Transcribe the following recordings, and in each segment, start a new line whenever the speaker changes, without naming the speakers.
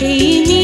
Amy.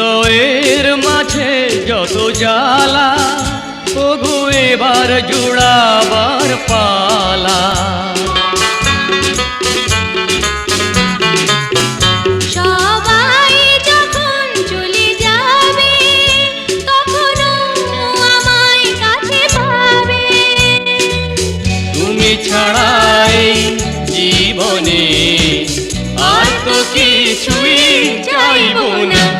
হৃদয়ের মাঝে যত জালা ওগো এবার জুড়াবার পালা। ছাড়াই জীবনে আর তো কিছুই চাইব না।